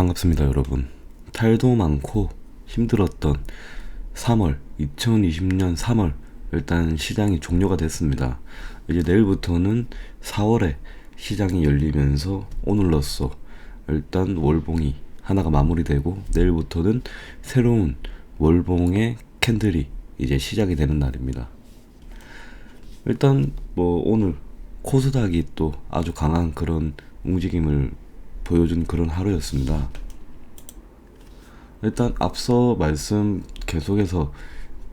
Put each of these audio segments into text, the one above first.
반갑습니다, 여러분. 탈도 많고 힘들었던 3월, 2020년 3월, 일단 시장이 종료가 됐습니다. 이제 내일부터는 4월에 시장이 열리면서 오늘로써 일단 월봉이 하나가 마무리되고 내일부터는 새로운 월봉의 캔들이 이제 시작이 되는 날입니다. 일단 뭐 오늘 코스닥이 또 아주 강한 그런 움직임을 보여준 그런 하루였습니다. 일단 앞서 말씀 계속해서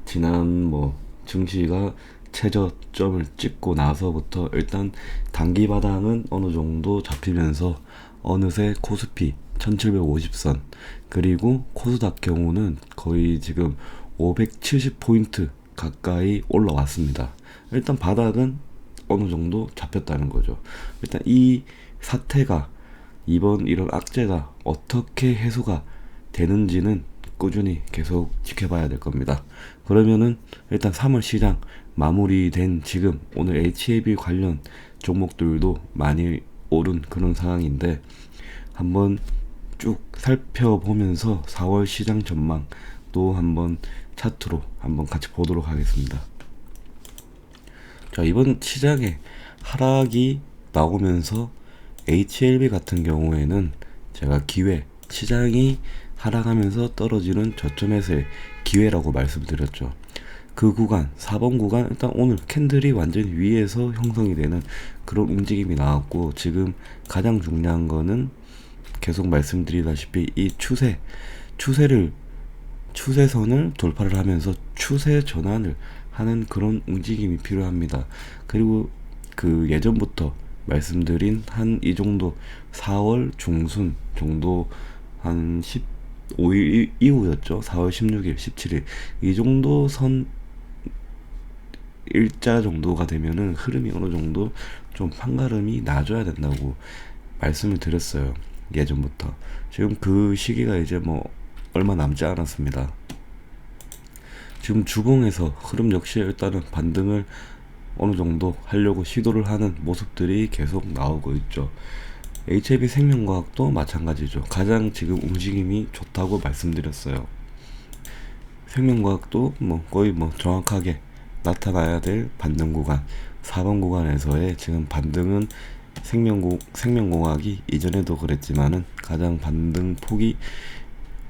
지난 뭐 증시가 최저점을 찍고 나서부터 일단 단기 바닥은 어느 정도 잡히면서 어느새 코스피 1750선 그리고 코스닥 경우는 거의 지금 570포인트 가까이 올라왔습니다. 일단 바닥은 어느 정도 잡혔다는 거죠. 일단 이 사태가 이번 이런 악재가 어떻게 해소가 되는지는 꾸준히 계속 지켜봐야 될 겁니다. 그러면은 일단 3월 시장 마무리된 지금 오늘 HAB 관련 종목들도 많이 오른 그런 상황인데 한번 쭉 살펴보면서 4월 시장 전망 또 한번 차트로 한번 같이 보도록 하겠습니다. 자, 이번 시장에 하락이 나오면서 HLB 같은 경우에는 제가 기회, 시장이 하락하면서 떨어지는 저점에서의 기회라고 말씀드렸죠. 그 구간, 4번 구간, 일단 오늘 캔들이 완전히 위에서 형성이 되는 그런 움직임이 나왔고, 지금 가장 중요한 거는 계속 말씀드리다시피 이 추세, 추세를, 추세선을 돌파를 하면서 추세 전환을 하는 그런 움직임이 필요합니다. 그리고 그 예전부터 말씀드린 한 이 정도 4월 중순 정도 한 15일 이후였죠. 4월 16일, 17일 이 정도 선 일자 정도가 되면은 흐름이 어느 정도 좀 판가름이 나줘야 된다고 말씀을 드렸어요. 예전부터. 지금 그 시기가 이제 뭐 얼마 남지 않았습니다. 지금 주봉에서 흐름 역시 일단은 반등을 어느 정도 하려고 시도를 하는 모습들이 계속 나오고 있죠. HAB 생명과학도 마찬가지죠. 가장 지금 움직임이 좋다고 말씀드렸어요. 생명과학도 뭐 거의 뭐 정확하게 나타나야 될 반등 구간 4번 구간에서의 지금 반등은 생명공, 생명공학이 이전에도 그랬지만은 가장 반등 폭이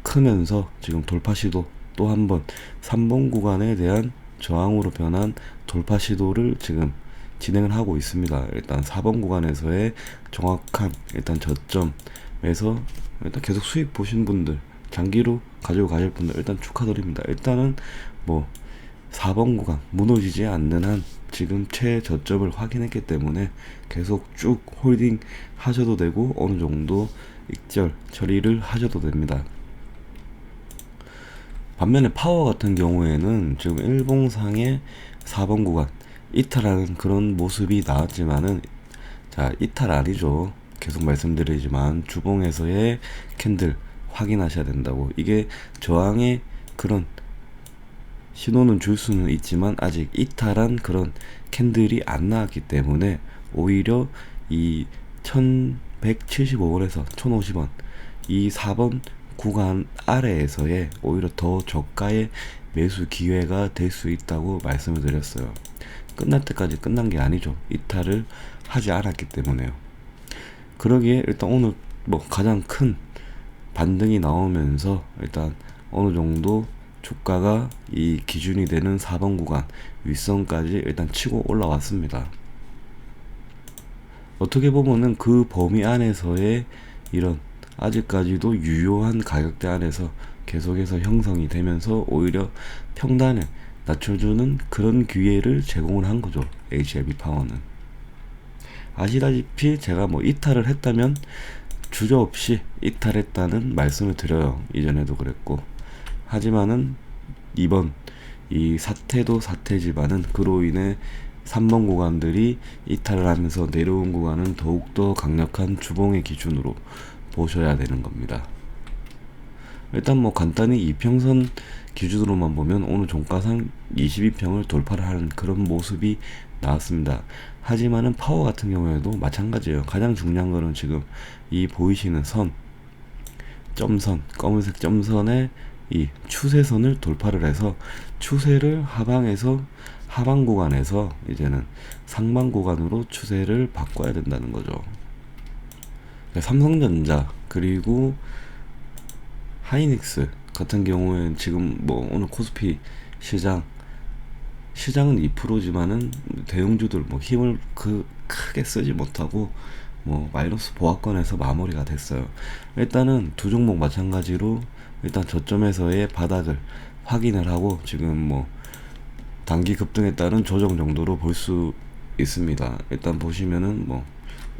크면서 지금 돌파 시도 또 한 번 3번 구간에 대한 저항으로 변한 돌파 시도를 지금 진행을 하고 있습니다. 일단 4번 구간에서의 정확한 일단 저점에서 일단 계속 수익 보신 분들 장기로 가지고 가실 분들 일단 축하드립니다. 일단은 뭐 4번 구간 무너지지 않는 한 지금 최저점을 확인했기 때문에 계속 쭉 홀딩 하셔도 되고 어느 정도 익절 처리를 하셔도 됩니다. 반면에 파워 같은 경우에는 지금 일봉상의 4번 구간 이탈하는 그런 모습이 나왔지만은 자 이탈 아니죠. 계속 말씀드리지만 주봉에서의 캔들 확인하셔야 된다고 이게 저항의 그런 신호는 줄 수는 있지만 아직 이탈한 그런 캔들이 안 나왔기 때문에 오히려 이 1175원에서 1050원 이 4번 구간 아래에서의 오히려 더 저가의 매수 기회가 될 수 있다고 말씀을 드렸어요. 끝날 때까지 끝난 게 아니죠. 이탈을 하지 않았기 때문에요. 그러기에 일단 오늘 뭐 가장 큰 반등이 나오면서 일단 어느 정도 주가가 이 기준이 되는 4번 구간 윗선까지 일단 치고 올라왔습니다. 어떻게 보면은 그 범위 안에서의 이런 아직까지도 유효한 가격대 안에서 계속해서 형성이 되면서 오히려 평단을 낮춰주는 그런 기회를 제공을 한 거죠. HLB 파워는. 아시다시피 제가 뭐 이탈을 했다면 주저 없이 이탈했다는 말씀을 드려요. 이전에도 그랬고. 하지만은 이번 이 사태도 사태지만은 그로 인해 3번 구간들이 이탈을 하면서 내려온 구간은 더욱더 강력한 주봉의 기준으로 보셔야 되는 겁니다. 일단 뭐 간단히 이평선 기준으로만 보면 오늘 종가상 22평을 돌파를 하는 그런 모습이 나왔습니다. 하지만은 파워 같은 경우에도 마찬가지예요. 가장 중요한 거는 지금 이 보이시는 선 점선, 검은색 점선에 이 추세선을 돌파를 해서 추세를 하방에서 하방 구간에서 이제는 상방 구간으로 추세를 바꿔야 된다는 거죠. 그러니까 삼성전자 그리고 하이닉스 같은 경우에는 지금 뭐 오늘 코스피 시장 시장은 2%지만은 대형주들 뭐 힘을 그 크게 쓰지 못하고 뭐 마이너스 보합권에서 마무리가 됐어요. 일단은 두 종목 마찬가지로 일단 저점에서의 바닥을 확인을 하고 지금 뭐 단기 급등에 따른 조정 정도로 볼 수 있습니다. 일단 보시면은 뭐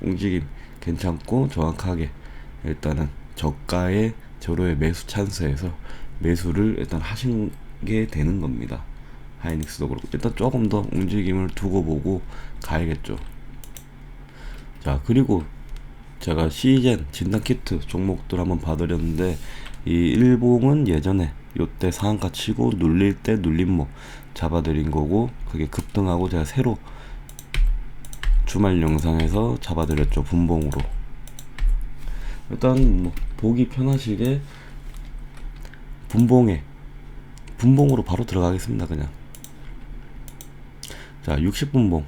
움직임 괜찮고 정확하게 일단은 저가의 저로의 매수 찬스에서 매수를 일단 하시게 되는 겁니다. 하이닉스도 그렇고 일단 조금 더 움직임을 두고 보고 가야겠죠. 자 그리고 제가 시젠 진단 키트 종목들 한번 봐드렸는데 이 일봉은 예전에 요때 상한가 치고 눌릴 때 눌림목 잡아드린 거고 그게 급등하고 제가 새로 주말 영상에서 잡아드렸죠 분봉으로. 일단 뭐 보기 편하시게 분봉에 분봉으로 바로 들어가겠습니다 그냥. 자 60분봉.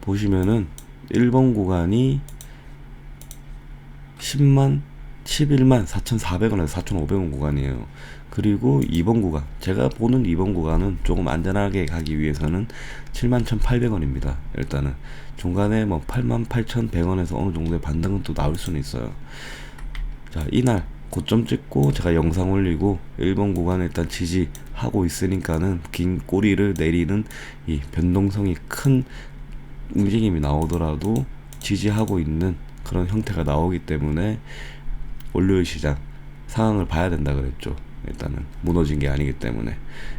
보시면은 1번 구간이 10만 11만 4,400원에서 4,500원 구간이에요. 그리고 2번 구간 제가 보는 2번 구간은 조금 안전하게 가기 위해서는 7만 1,800원입니다. 일단은 중간에 뭐 8만 8,100원에서 어느 정도의 반등은 또 나올 수는 있어요. 자 이날 고점 찍고 제가 영상 올리고 1번 구간 일단 지지하고 있으니까는 긴 꼬리를 내리는 이 변동성이 큰 움직임이 나오더라도 지지하고 있는 그런 형태가 나오기 때문에 월요일 시장 상황을 봐야 된다 그랬죠. 일단은 무너진 게 아니기 때문에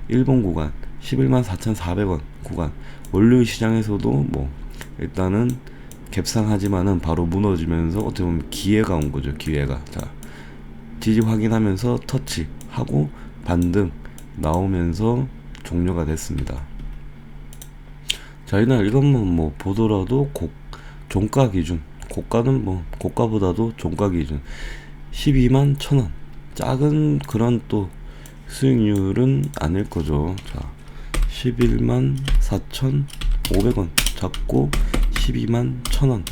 일본 구간 11만 4,400원 구간 월요일 시장에서도 뭐 일단은 갭상하지만은 바로 무너지면서 어떻게 보면 기회가 온 거죠. 기회가 자 지지 확인하면서 터치하고 반등 나오면서 종료가 됐습니다. 자 이날 이것만 뭐 보더라도 고, 종가 기준 고가는 뭐 고가보다도 종가 기준 12만 천원. 작은 그런 또 수익률은 아닐 거죠. 자 11만 4천5백원. 잡고 12만 천원.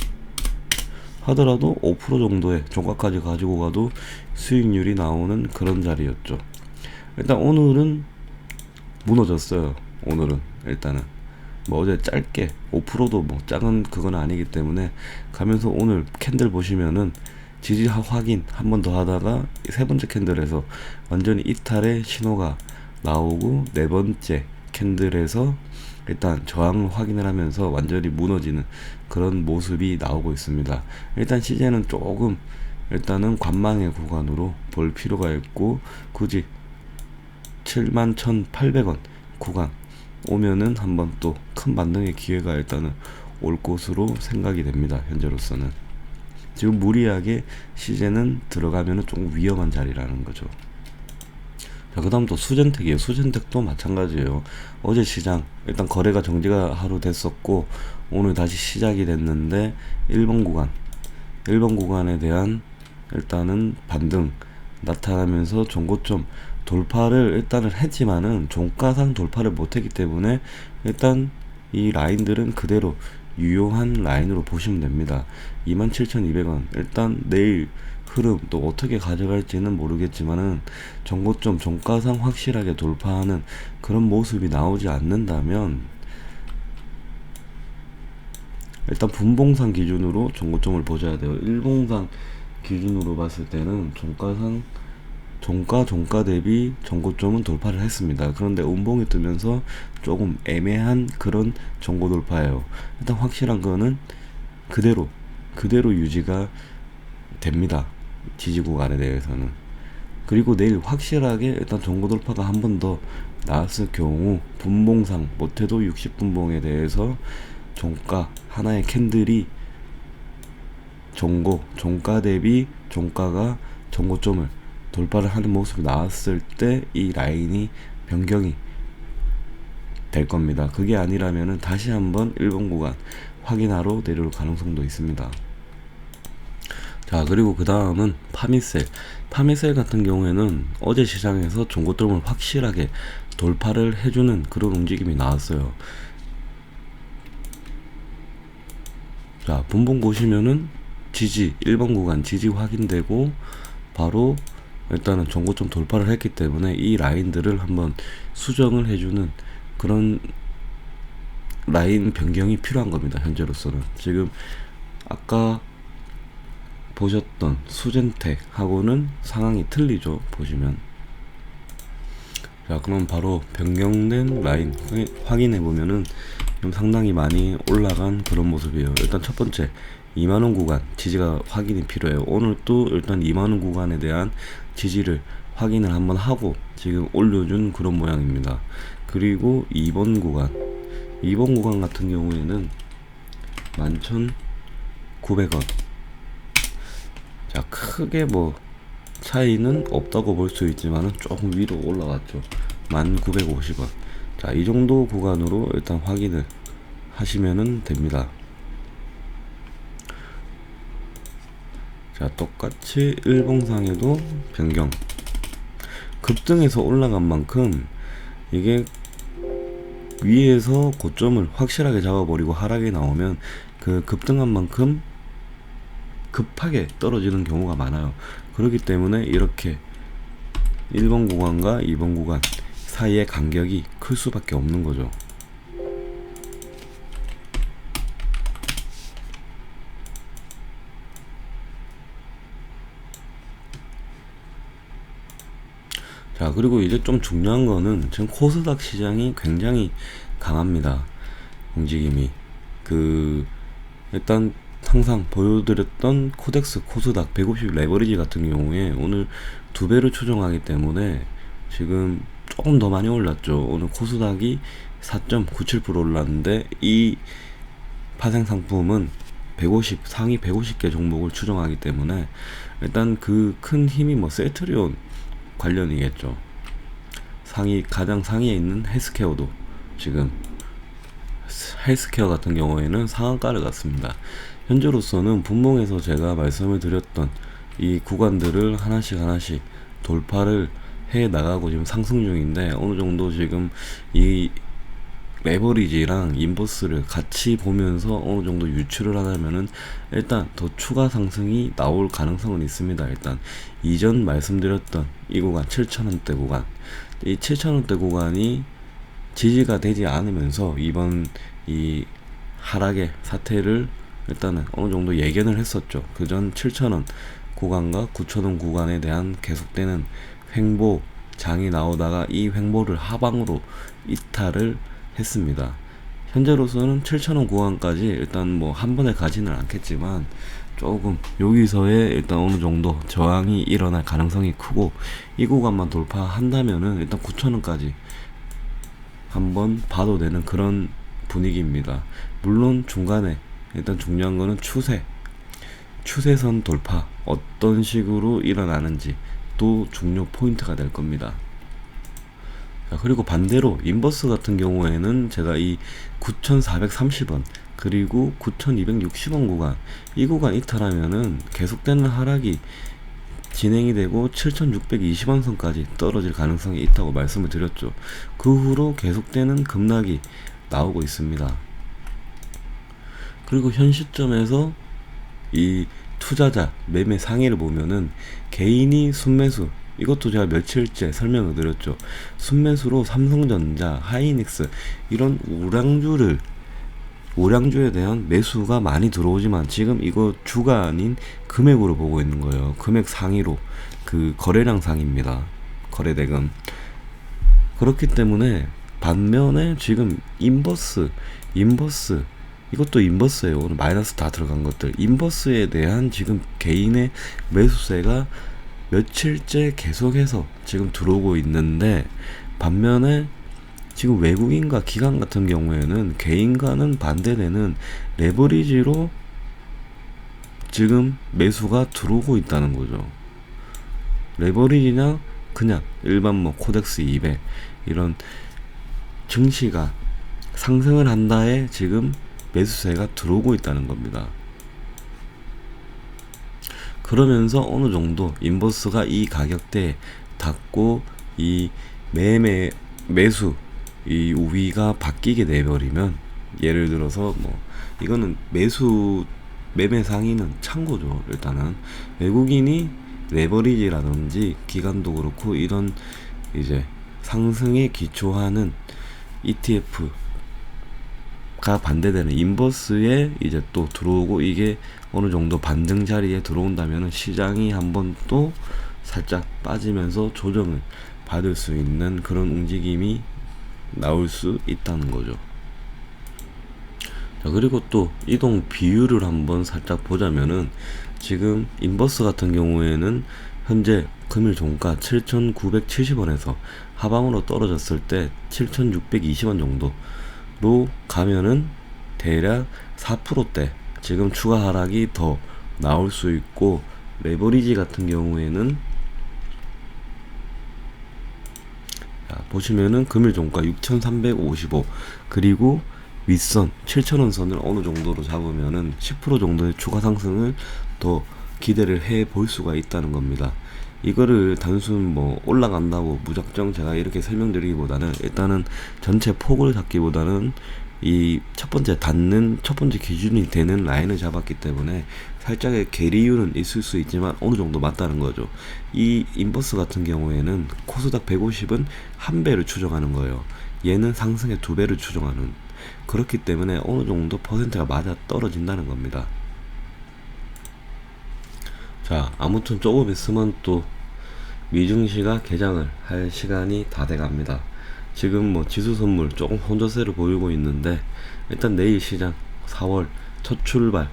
하더라도 5% 정도의 종가까지 가지고 가도 수익률이 나오는 그런 자리였죠. 일단 오늘은 무너졌어요. 오늘은 일단은. 뭐 어제 짧게 5%도 뭐 작은 그건 아니기 때문에 가면서 오늘 캔들 보시면은 지지 확인 한 번 더 하다가 세 번째 캔들에서 완전히 이탈의 신호가 나오고 네 번째 캔들에서 일단 저항을 확인을 하면서 완전히 무너지는 그런 모습이 나오고 있습니다. 일단 시제는 조금 일단은 관망의 구간으로 볼 필요가 있고 굳이 71,800원 구간 오면은 한번 또 큰 반등의 기회가 일단은 올 것으로 생각이 됩니다. 현재로서는 지금 무리하게 시제는 들어가면은 조금 위험한 자리라는 거죠. 자, 그 다음 또 수전택이에요. 수전택도 마찬가지예요. 어제 시장, 일단 거래가 정지가 하루 됐었고, 오늘 다시 시작이 됐는데, 1번 구간, 1번 구간에 대한 일단은 반등 나타나면서 종고점 돌파를 일단은 했지만은 종가상 돌파를 못했기 때문에 일단 이 라인들은 그대로 유효한 라인으로 보시면 됩니다. 27,200원. 일단 내일 흐름 또 어떻게 가져갈지는 모르겠지만은 정고점 종가상 확실하게 돌파하는 그런 모습이 나오지 않는다면 일단 분봉상 기준으로 정고점을 보셔야 돼요. 일봉상 기준으로 봤을 때는 종가상 종가 종가 대비 정고점은 돌파를 했습니다. 그런데 운봉이 뜨면서 조금 애매한 그런 정고 돌파예요. 일단 확실한 거는 그대로 그대로 유지가 됩니다. 지지 구간에 대해서는 그리고 내일 확실하게 일단 정고 돌파가 한 번 더 나왔을 경우 분봉상 못해도 60분봉에 대해서 종가 하나의 캔들이 종고 종가 대비 종가가 정고점을 돌파를 하는 모습이 나왔을 때 이 라인이 변경이 될 겁니다. 그게 아니라면 다시 한번 1번 구간 확인하러 내려올 가능성도 있습니다. 자 그리고 그 다음은 파미셀 파미셀 같은 경우에는 어제 시장에서 종고점을 확실하게 돌파를 해주는 그런 움직임이 나왔어요 자 분봉 보시면은 지지 1번 구간 지지 확인되고 바로 일단은 종고점 돌파를 했기 때문에 이 라인들을 한번 수정을 해주는 그런 라인 변경이 필요한 겁니다 현재로서는. 지금 아까 보셨던 수젠텍하고는 상황이 틀리죠 보시면. 자 그럼 바로 변경된 라인 확인해 보면은 좀 상당히 많이 올라간 그런 모습이에요. 일단 첫 번째 2만원 구간 지지가 확인이 필요해요. 오늘 또 일단 2만원 구간에 대한 지지를 확인을 한번 하고 지금 올려준 그런 모양입니다. 그리고 2번 구간 2번 구간 같은 경우에는 11,900원. 자 크게 뭐 차이는 없다고 볼 수 있지만 조금 위로 올라갔죠. 1950원. 자 이 정도 구간으로 일단 확인을 하시면 됩니다 자 똑같이 일봉상에도 변경 급등해서 올라간 만큼 이게 위에서 고점을 확실하게 잡아버리고 하락이 나오면 그 급등한 만큼 급하게 떨어지는 경우가 많아요. 그렇기 때문에 이렇게 1번 구간과 2번 구간 사이의 간격이 클 수밖에 없는 거죠. 자 그리고 이제 좀 중요한 거는 지금 코스닥 시장이 굉장히 강합니다. 움직임이. 그 일단 항상 보여드렸던 코덱스 코스닥 150 레버리지 같은 경우에 오늘 두 배를 추정하기 때문에 지금 조금 더 많이 올랐죠. 오늘 코스닥이 4.97% 올랐는데 이 파생 상품은 150 상위 150개 종목을 추정하기 때문에 일단 그 큰 힘이 뭐 세트리온 관련이겠죠. 상위 가장 상위에 있는 헬스케어도 지금 헬스케어 같은 경우에는 상한가를 갔습니다. 현재로서는 분봉에서 제가 말씀을 드렸던 이 구간들을 하나씩 하나씩 돌파를 해 나가고 지금 상승 중인데 어느 정도 지금 이 레버리지랑 인버스를 같이 보면서 어느 정도 유출을 하려면은 일단 더 추가 상승이 나올 가능성은 있습니다. 일단 이전 말씀드렸던 이 구간 7천원대 구간 이 7천원대 구간이 지지가 되지 않으면서 이번 이 하락의 사태를 일단은 어느 정도 예견을 했었죠. 그전 7,000원 구간과 9,000원 구간에 대한 계속되는 횡보 장이 나오다가 이 횡보를 하방으로 이탈을 했습니다. 현재로서는 7,000원 구간까지 일단 뭐 한 번에 가지는 않겠지만 조금 여기서의 일단 어느 정도 저항이 일어날 가능성이 크고 이 구간만 돌파한다면은 일단 9,000원까지 한번 봐도 되는 그런 분위기입니다. 물론 중간에 일단 중요한 거는 추세 추세선 돌파 어떤 식으로 일어나는지 또 중요 포인트가 될 겁니다. 자, 그리고 반대로 인버스 같은 경우에는 제가 이 9,430원 그리고 9,260원 구간 이 구간 이탈하면은 계속되는 하락이 진행이 되고 7,620원 선까지 떨어질 가능성이 있다고 말씀을 드렸죠. 그 후로 계속되는 급락이 나오고 있습니다. 그리고 현 시점에서 이 투자자 매매 상위를 보면은 개인이 순매수 이것도 제가 며칠째 설명을 드렸죠. 순매수로 삼성전자, 하이닉스 이런 우량주를 우량주에 대한 매수가 많이 들어오지만 지금 이거 주가 아닌 금액으로 보고 있는 거예요. 금액 상위로 그 거래량 상입니다. 거래대금. 그렇기 때문에 반면에 지금 인버스, 인버스 이것도 인버스예요. 오늘 마이너스 다 들어간 것들. 인버스에 대한 지금 개인의 매수세가 며칠째 계속해서 지금 들어오고 있는데 반면에 지금 외국인과 기관 같은 경우에는 개인과는 반대되는 레버리지로 지금 매수가 들어오고 있다는 거죠. 레버리지냐 그냥 일반 뭐 코덱스 200 이런 증시가 상승을 한다에 지금 매수세가 들어오고 있다는 겁니다. 그러면서 어느 정도 인버스가 이 가격대에 닿고 이 매매 매수 이 우위가 바뀌게 돼버리면 예를 들어서 뭐 이거는 매수 매매 상위는 참고죠. 일단은 외국인이 레버리지라든지 기간도 그렇고 이런 이제 상승에 기초하는 ETF 가 반대되는 인버스에 이제 또 들어오고 이게 어느 정도 반등 자리에 들어온다면은 시장이 한번 또 살짝 빠지면서 조정을 받을 수 있는 그런 움직임이 나올 수 있다는 거죠. 자, 그리고 또 이동 비율을 한번 살짝 보자면은 지금 인버스 같은 경우에는 현재 금일 종가 7,970원에서 하방으로 떨어졌을 때 7,620원 정도 로 가면은 대략 4%대 지금 추가 하락이 더 나올 수 있고 레버리지 같은 경우에는 자, 보시면은 금일 종가 6,355 그리고 윗선 7,000원 선을 어느 정도로 잡으면은 10% 정도의 추가 상승을 더 기대를 해 볼 수가 있다는 겁니다. 이거를 단순 뭐 올라간다고 무작정 제가 이렇게 설명드리기보다는 일단은 전체 폭을 잡기보다는 이 첫 번째 닿는 첫 번째 기준이 되는 라인을 잡았기 때문에 살짝의 괴리율은 있을 수 있지만 어느 정도 맞다는 거죠. 이 인버스 같은 경우에는 코스닥 150은 한 배를 추정하는 거예요. 얘는 상승의 두 배를 추정하는 그렇기 때문에 어느 정도 퍼센트가 맞아 떨어진다는 겁니다. 자, 아무튼 조금 있으면 또 미증시가 개장을 할 시간이 다 돼갑니다. 지금 뭐 지수 선물 조금 혼조세를 보이고 있는데 일단 내일 시장 4월 첫 출발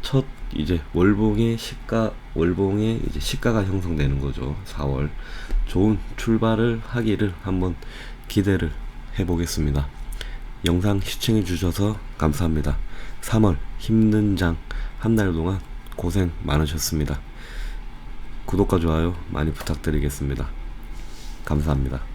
첫 이제 월봉의 시가 월봉의 이제 시가가 형성되는 거죠. 4월 좋은 출발을 하기를 한번 기대를 해보겠습니다. 영상 시청해 주셔서 감사합니다. 3월 힘든 장 한 달 동안 고생 많으셨습니다. 구독과 좋아요 많이 부탁드리겠습니다. 감사합니다.